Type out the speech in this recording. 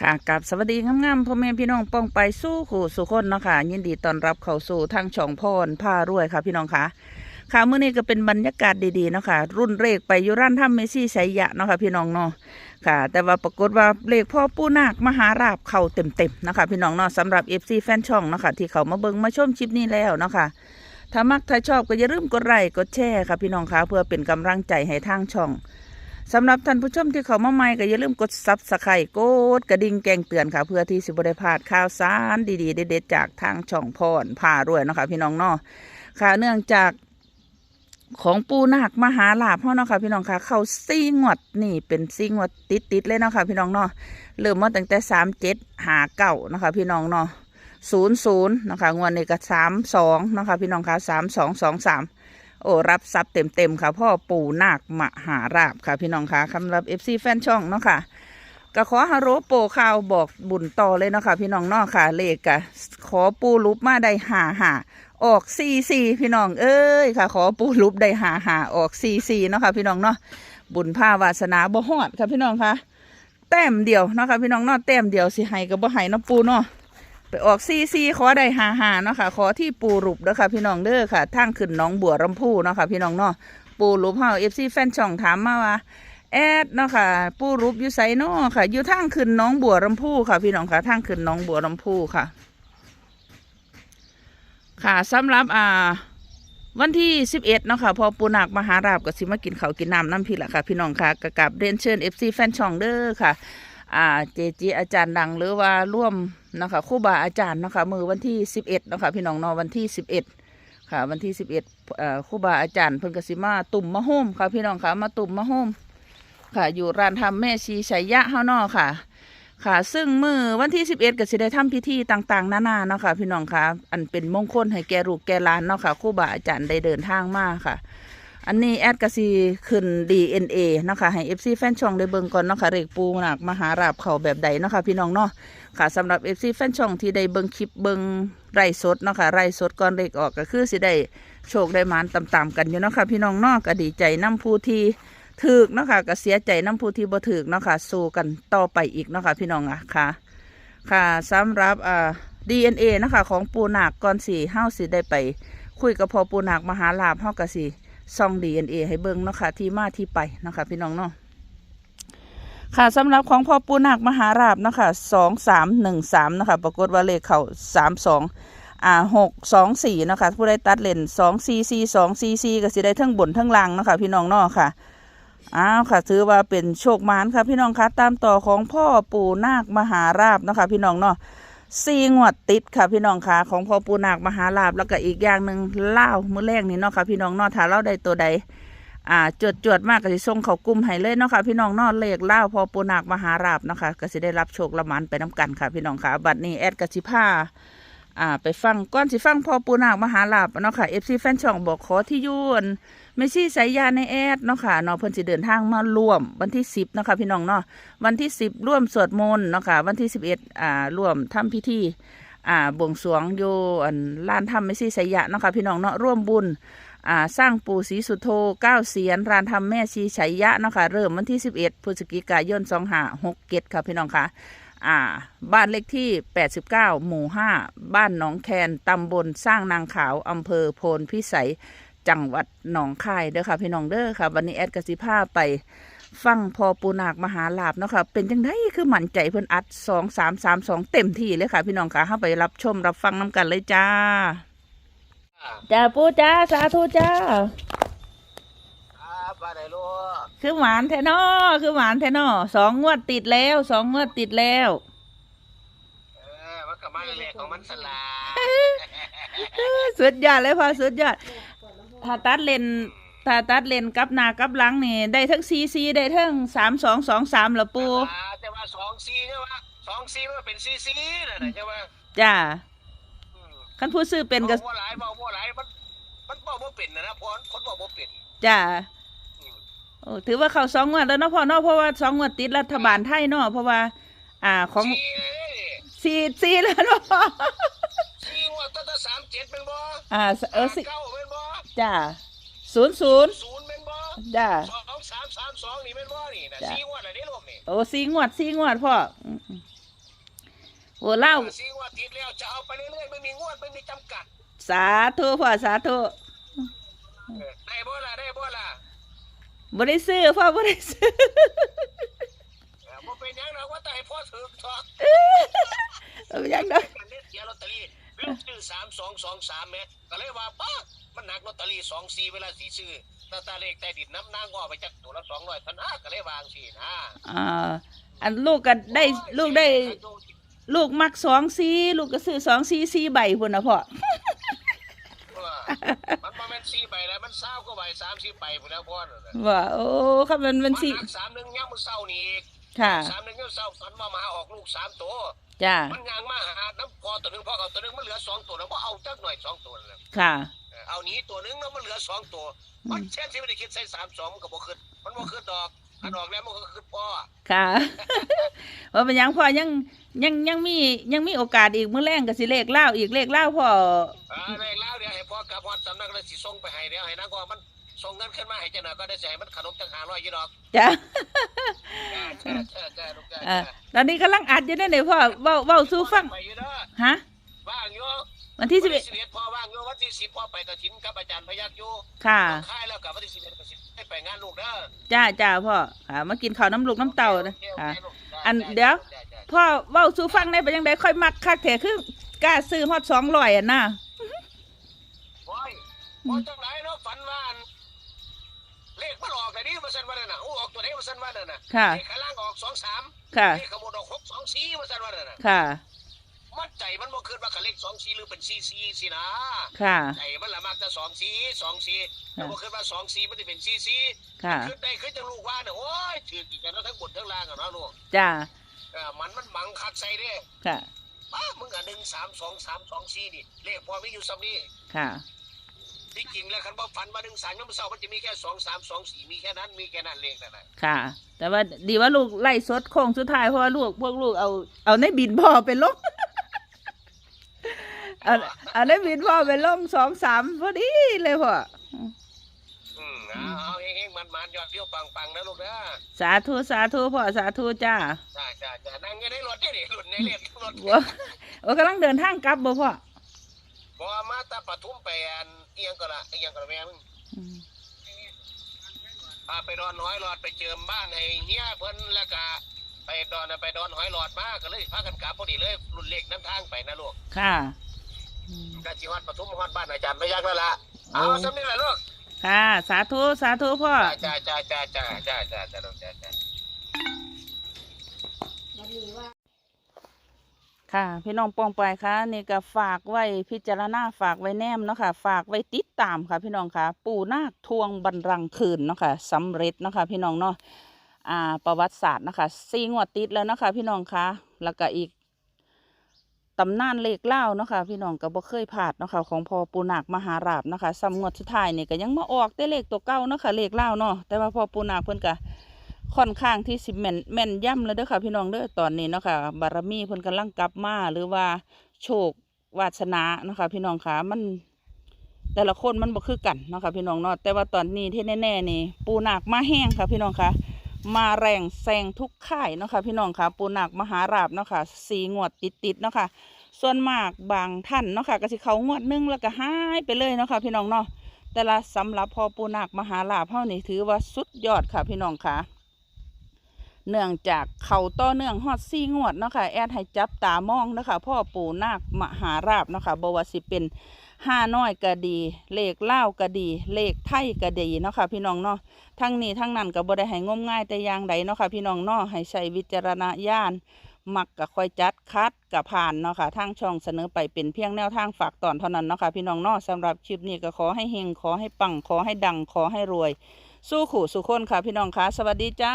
ค่ะกับสวัสดีงามๆพ่อแม่พี่น้องป้องไปสู้ขู่สุคนเนาะค่ะยินดีต้อนรับเข้าสู่ทางช่องพรผ้ารวยค่ะพี่น้องค่ะค่ะมื้อนี้ก็เป็นบรรยากาศดีๆเนาะค่ะรุ่นเลขไปยูร้านถ้ำเมซี่ไสยะเนาะค่ะพี่น้องเนาะค่ะ แต่ว่าปรากฏว่าเลขพ่อปู่นาคมหาราบเข้าเต็มๆเนาะคะพี่น้องเนาะสำหรับ FC แฟนช่องเนาะค่ะที่เขามาเบิ่งมาชมคลิปนี้แล้วเนาะค่ะถ้ามักถ้าชอบก็อย่าลืมกดไลค์กดแชร์ค่ะพี่น้องค่ะเพื่อเป็นกำลังใจให้ทางช่อง สำหรับท่านผู้ชมที่เขามาใหม่ก็อย่าลืมกดซับสไครต์กดกระดิ่งแจ้งเตือนค่ะ เพื่อที่สิบได้พลาดข่าวสารดีๆ เด็ดๆจากทางช่องพรพารวยเนาะค่ะพี่น้องเนาะค่ะเนื่องจากของปูนาคมหาลาภเฮาเนาะค่ะพี่น้องค่ะ เข้าซีงวดนี่เป็นซีงวดติดๆเลยเนาะค่ะพี่น้องเนาะเริ่มมาตั้งแต่สามเจ็ดหาเก้านาะคะพี่น้องเนาะศูนย์ศูนย์นะคะงวดนี้ก็สามสองนะคะพี่น้องค่ะสามสองสองสาม โอ้รับทรัพย์เต็มๆค่ะพ่อปู่นาคมหาราบค่ะ พี่น้องค่ะสำรับเอฟซีแฟนช่องเนาะค่ะก็ขอฮาโรโปข่าวบอกบุญต่อเลยเนาะค่ะพี่น้องเนาะค่ะ เลขกะขอปูรูปมาได้หาหาออกซีซีพี่น้องเอ้ยค่ะ ขอปูรูปได้หาหาออกซีซีเนาะค่ะพี่น้องเนาะบุญผ้าวาสนาบ่ฮอดค่ะพี่น้องค่ะแต้มเดียวเนาะค่ะพี่น้องเนาะแต้มเดียวสิให้กับบ่ให้เนาะปูเนาะ ไปออกซีซีขอได้หาหาเนาะค่ะ ขอที่ปูรุบเด้อค่ะ พี่น้องเด้อค่ะทางขึ้นน้องบัวลำพูเนาะค่ะ พี่น้องเนาะปูรุบเฮาเอฟซีแฟนช่องถามมาว่าแอดเนาะค่ะ ปูรุบอยู่ไสเนาะค่ะ อยู่ทางขึ้นน้องบัวลำพูค่ะ พี่น้องค่ะทางขึ้นน้องบัวลำพูค่ะ ค่ะสำหรับอ่า วันที่สิบเอ็ดเนาะค่ะ พอปูนักมหาราบก็สิมากินเขากินน้ำน้ำพี่ละค่ะ พี่น้องค่ะกกับเรียนเชิญเอฟซีแฟนช่องเด้อค่ะ อ่าเจจีอาจารย์ดังหรือว่าร่วมนะคะคู่บาอาจารย์นะคะมือวันที่สิบเอ็ดนะคะพี่น้องเนอวันที่สิบเอ็ดค่ะ วันที่สิบเอ็ดคู่บาอาจารย์เพิ่นกสิมาตุ่มมะโฮมค่ะพี่น้องค่ะมาตุ่มมะโฮมค่ะ อยู่ร้านทำแม่ชีชัยยะเฮานอค่ะ ค่ะ ซึ่งมือวันที่สิบเอ็ดก็สิได้ทำพิธีต่างๆ นานาเนาะค่ะพี่น้องค่ะ อันเป็นมงคลให้แก่ลูกแก่หลานเนาะค่ะคู่บาอาจารย์ได้เดินทางมาค่ะ อันนี้แอดกสีขึ้น DNA เนาะคะให้ FC แฟนช่องได้เบิ่งก่อนเนาะค่ะเรกปูหนักมหาราบเขาแบบใดเนาะค่ะพี่น้องเนาะค่ะสำหรับ FC แฟนช่องที่ได้เบิ่งคลิปเบิ่งไรสดเนาะค่ะไรสดก่อนเรกออกก็คือสิได้โชคได้มานตามๆกันอยู่เนาะค่ะพี่น้องเนาะก็ดีใจน้ำผู้ที่ถึกเนาะค่ะก็เสียใจน้ำผู้ที่บ่ถึกเนาะค่ะสู้กันต่อไปอีกเนาะค่ะพี่น้องอะค่ะ ค่ะสำหรับอ่า DNA นะคะของปูหนาคก่อนสี่เฮาสิได้ไป คุยกับพอปูหนาคมหาลาภเฮาก็สิ ซองดีเอ็นเอให้เบิ่งเนาะค่ะที่มาที่ไปเนาะค่ะพี่น้องเนาะค่ะสำหรับของพ่อปูนาคมหาราบเนาะค่ะสองสามหนึ่งสามนะคะปรากฏว่าเลขเขาสามสองอ่าหกสองสี่นะคะผู้ใดตัดเลนสองซีซีสองซีซีก็สิได้ทั้งบนทั้งล่างนะคะพี่น้องเนาะค่ะอ้าวค่ะถือว่าเป็นโชคมานค่ะพี่น้องคะตามต่อของพ่อปู่นาคมหาราบนะคะพี่น้องเนาะ สี่งวดติดค่ะพี่น้องค่ะของพ่อปูนาคมหาลาบแล้วก็อีกอย่างหนึ่งเล่ามื้อแรกนี่เนาะค่ะพี่น้องนอถ้าเล่าได้ตัวใดอ่าจวดจวดๆมากก็สิส่งเขากลุ่มให้เลยเนาะค่ะพี่น้องนอเลขเล่าวพอปูนาคมหาลาบเนาะค่ะก็สิได้รับโชคละมันไปน้กันค่ะ พี่น้องค่ะบัดนี้แอดกสิพา อ่า ไปฟังก้อนสิฟังพอปูนาคมหาลาบเนาะค่ะ FC แฟนช่องบอกขอที่ยูนไม่ใช่สายยาในแอดเนาะค่ะเนาะเพิ่นสิเดินทางมาร่วมวันที่10เนาะค่ะพี่น้องเนาะวันที่10ร่วมสวดมนต์เนาะค่ะวันที่11อ่าร่วมทำพิธีอ่าบวงสรวงโยอันลานธรรมไม่ใช่สยะเนาะค่ะพี่น้องเนาะร่วมบุญอ่าสร้างปู่ศรีสุโธเก้าเสียนรานธรรมแม่ชีชัยยะเนาะค่ะเริ่มวันที่สิบเอ็ดพฤศจิกายนสองห้าหกเกตค่ะพี่น้องค่ะ อ่า บ้านเลขที่แปดสิบเก้าหมู่ห้าบ้านหนองแคนตำบลสร้างนางขาวอำเภอโพนพิสัย จังหวัดหนองคายเด้อค่ะ พี่น้องเด้อค่ะ วันนี้แอดกสิภาไป ฟังพอปูนาคมหาลาบเนาะค่ะ เป็นจังไดคือหมั่นใจเพิ่นอัดสองสามสามสองเต็มที่เลยค่ะ พี่น้องค่ะเข้าไปรับชมรับฟังน้ำกันเลยจ้าจ้าปูจ้าสาธุจ้า ว่าได้ลูกคือหวานแท้นอคือหวานแท้นอสองงวดติดแล้วสองงวดติดแล้วเออมันก็มาเลขของมันสลาสุดยอดเลยพ่อสุดยอดถ้าตัดเลนถ้าตัดเลนกับหน้ากับหลังนี่ได้ทั้งซีซีได้ทั้งสามสองสองสามละปูอ่าแต่ว่าสองซีใช่ไหมสองซีมันเป็นซีซีน่ะนะใช่ไหมจ้าอืมคันผู้ซื้อเป็นก็บอกว่าหลายบอกว่าหลายมันมันบอกว่าเป็นนะนะพรคนบอกว่าเป็นจ้าอืม โอ้ถือว่าเขาสองงวดแล้วเนาะพ่อเนาะเพราะว่าสองงวดติดรัฐบาลไทยเนาะเพราะว่า อ่าของซีเลยนี่สี่สี่แล้วเนาะพ่อซีงว่าตั้งแต่สามเจ็ดเป็นบ่อ่าเออสิเก้าเป็นบ่จ้าศูนย์ศูนย์ศูนย์เป็นบ่จ้าสองสามสามสองนี่เป็นบ่นี่นะจ้ะซีงว่าอะไรนี่ลูกนี่โอ้สี่งวดสี่งวดพ่ออืมโอ้เล่าซีงวดติดแล้วจะเอาไปเรื่อยๆไม่มีงวดไม่มีจำกัด สาธุพ่อสาธุ เออได้บ่ล่ะได้บ่ล่ะ บ่ได้ซื้อพ่อบ่ได้ซื้อเออบ่เป็นหยังหรอกว่าแต่ให้พ่อถือทองเอาไปยังเด้อกันเล่นเสียลอตเตอรี่เรื่องซื้อสามสองสองสามแม่ก็เลยว่าป้ามันหนักลอตเตอรี่สองสี่เวลาสีซื้อตาตาเลขใต้ดินน้ำนางก็เอาไปจักตัวละสองร้อยพันห้าก็เลยวางสี่นะอ่าอันลูกก็ได้ลูกได้ ลูกมักสองซีลูกก็ซื้อสองซีซีใบพุ่นนะพ่อมันมาแม่น สี่ใบแล้วมันเศร้าก็ใบสามสี่ใบไปแล้วพ่อน่ะว่าโอ้ครับมันมันมันสิหนักสามหนึ่งยังมันเศร้านี่อีกค่ะสามหนึ่งยังเศร้าฝันว่ามาออกลูกสามตัวจ้ามันยังมาหาน้ำพอตัวหนึ่งพอเอาตัวหนึ่งมันเหลือสองตัวแล้วก็เอาจักหน่อยสองตัวเลยค่ะเอาหนี้ตัวหนึ่งแล้วมันเหลือสองตัวมันเช่นที่ไม่ได้คิดใส่สามสองมันก็บ่ขึ้นมันบ่ขึ้นดอก ถ้าดอกแล้วมันก็ขึ้นพ่อค่ะว่าเป็นหยังพ่อยังยังยังมียังมีโอกาสอีกมื้อแรงก็สิเลขเล่าวอีกเลขเล่าวพ่ออ่าได้แล้วเดี๋ยวให้พ่อกลับพอสำนักแล้วสิส่งไปให้เดี๋ยวให้นักว่ามันส่งเงินขึ้นมาให้เจ้าหน่อยก็ได้ใส่มันขนมจังหาร้อยยี่ดอกจ้าจ้าจ้าจ้าจ้าลูกจ้าเอ่อตอนนี้กำลังอัดอยู่เด้อเนี่ยพ่อเว้าเว้าสู่ฟังไปอยู่เด้อฮะว่างอยู่วันที่สิบวัเอ็ดสิบเอ็ดพ่อว่างอยู่วันที่สิบพ่อไปกระถิ่นกับอาจารย์พยักอยู่ค่ะค่ายแล้วกับวันที่สิบเอ็ดก็สิ ให้ไปงานลูกเด้อจ้าจ้าพ่อค่ะมากินข้าวน้ำลูกน้ำเต่านะโอเคโอค่ะเคลูกจ้าอันจ้าเดี๋ยวจ้าจ้าพ่อเว้าสู่ฟังได้เป็นยังไงค่อยมักคักแท้คือกล้าซื้อฮอดสองร้อยอะนะโอ้ยพอจังไหนเนาะฝันว่าอันเลขมันออกแต่นี้มาสั่นว่านั่นน่ะอู้ออกตัวไหนมาสั่นว่านั่นน่ะค่ะเลขข้างล่างออกสองสามค่ะเลขข้างบนออกหกสองสี่มาสั่นว่านั่นน่ะค่ะ มันใจมันบ่คิดว่ากับเลขสองสี่หรือเป็นสี่สี่สินะค่ะ ใจมันละมักจะสองสี่สองสี่แต่บ่คิดว่าสองสี่มันจะเป็นสี่สี่ค่ะ คิดได้คิดจังลูกว่าเนี่ยโอ้ยถือกี่กันแล้วทั้งบนทั้งล่างอะเนาะลูกจ้าเออมันมันมังคักใส่เด้ค่ะป้ามึงอะหนึ่งสามสองสามสองสี่นี่เลขพอมีอยู่ซ้ำนี่ค่ะที่จริงแล้วคันบ่ฝันมาหนึ่งสามยังไม่เศร้ามันจะมีแค่สองสามสองสี่มีแค่นั้นมีแค่นั้นเลขนั่นแหละค่ะ แต่ว่าดีว่าลูกไล่สดโค้งสุดท้ายเพราะว่าลูกพวกลูกเอาเอาในบินพ่อไปลงเอาเอาในบินพ่อไปลงสองสามพอดีเลยพ่ออืมเอาเอาเองๆมันมันๆยอดเดียวปังๆนะลูกนะสาธุสาธุพ่อสาธุจ้าจ้าจ้าจ้านั่งอยังในรถเนี่ยนี่รถในเรียนรถว่าโอ้กำลังเดินทางกลับบ่พ่อบ่มาตาปทุมไปอันเอียงก็ละเอียงก็ละแม่มึงอืมพาไปดอนหอยหลอดไปเจิมบ้านให้เฮียเพิ่นแล้วก็ไปดอนไปดอนหอยหลอดมาก็เลยพากันกลับพอดีเลยรุ่นเล็กน้ำทางไปนะลูกค่ะ อืมก็สิฮอดปทุมฮอดบ้านอาจารย์ไม่ยากแล้วล่ะเอาโอ้สำนี้แหละลูกค่ะ สาธุสาธุพ่อจ้าจ้าจ้าจ้าจ้าจ้าจ้าลูกจ้าจ้าค่ะ พี่น้องปองไปค่ะนี่ก็ฝากไว้พิจารณาฝากไว้แนมเนาะค่ะ ฝากไว้ติดตามค่ะ พี่น้องค่ะ ปู่นาคทวงบันรังคืนเนาะค่ะสำเร็จเนาะค่ะ พี่น้องเนาะอ่าประวัติศาสตร์เนาะคะสี่งวดติดแล้วเนาะค่ะพี่น้องค่ะ แล้วก็อีก ตำนานเลขเล่าเนาะค่ะพี่น้องก็บ่เคยพลาดเนาะค่ะของพอปูนาคมหาราบเนาะค่ะสำงวดสุดท้ายนี่ก็ยังมาออกแต่เลขตัวเก่าเนาะค่ะเลขเล่าเนาะแต่ว่าพอปูนาคเพิ่นก็ค่อนข้างที่สิแม่นแม่นย่ำแล้วเด้อค่ะพี่น้องเด้อตอนนี้เนาะค่ะบารมีเพิ่นกำลังกลับมาหรือว่าโชควาสนาเนาะค่ะพี่น้องค่ะมันแต่ละคนมันบ่คือกันเนาะค่ะพี่น้องเนาะแต่ว่าตอนนี้ที่แน่ๆนี่ปูนาคมาแห้งค่ะพี่น้องค่ะ มาแรงแซงทุกค่ายเนาะค่ะพี่น้องค่ะปูนาคมหาราบเนาะค่ะสีงวดติดๆเนาะค่ะส่วนมากบางท่านเนาะค่ะก็สิเขางวดนึงแล้วก็หายไปเลยเนาะค่ะพี่น้องเนาะแต่ละสำหรับพอปูนาคมหาราบเฮานี่ถือว่าสุดยอดค่ะพี่น้องค่ะเนื่องจากเขาต่อเนื่องฮอดซี่งวดเนาะค่ะแอดให้จับตามองเนาะค่ะพ่อปูนาคมหาราบเนาะค่ะบ่ว่าสิเป็น ห้าน้อยก็ดี เลขเล่าก็ดี เลขไทยก็ดีเนาะค่ะพี่น้องเนาะทั้งนี้ทั้งนั้นก็บ่ได้ให้งมง่ายแต่อย่างใดเนาะค่ะพี่น้องเนาะให้ใช้วิจารณญาณมักก็ค่อยจัดคัดกับผ่านเนาะค่ะทางช่องเสนอไปเป็นเพียงแนวทางฝากตอนเท่านั้นเนาะค่ะพี่น้องเนาะสำหรับคลิปนี้ก็ขอให้เฮงขอให้ปังขอให้ดังขอให้รวย สู้ขู่สู้คนค่ะพี่น้องค่ะสวัสดีจ้า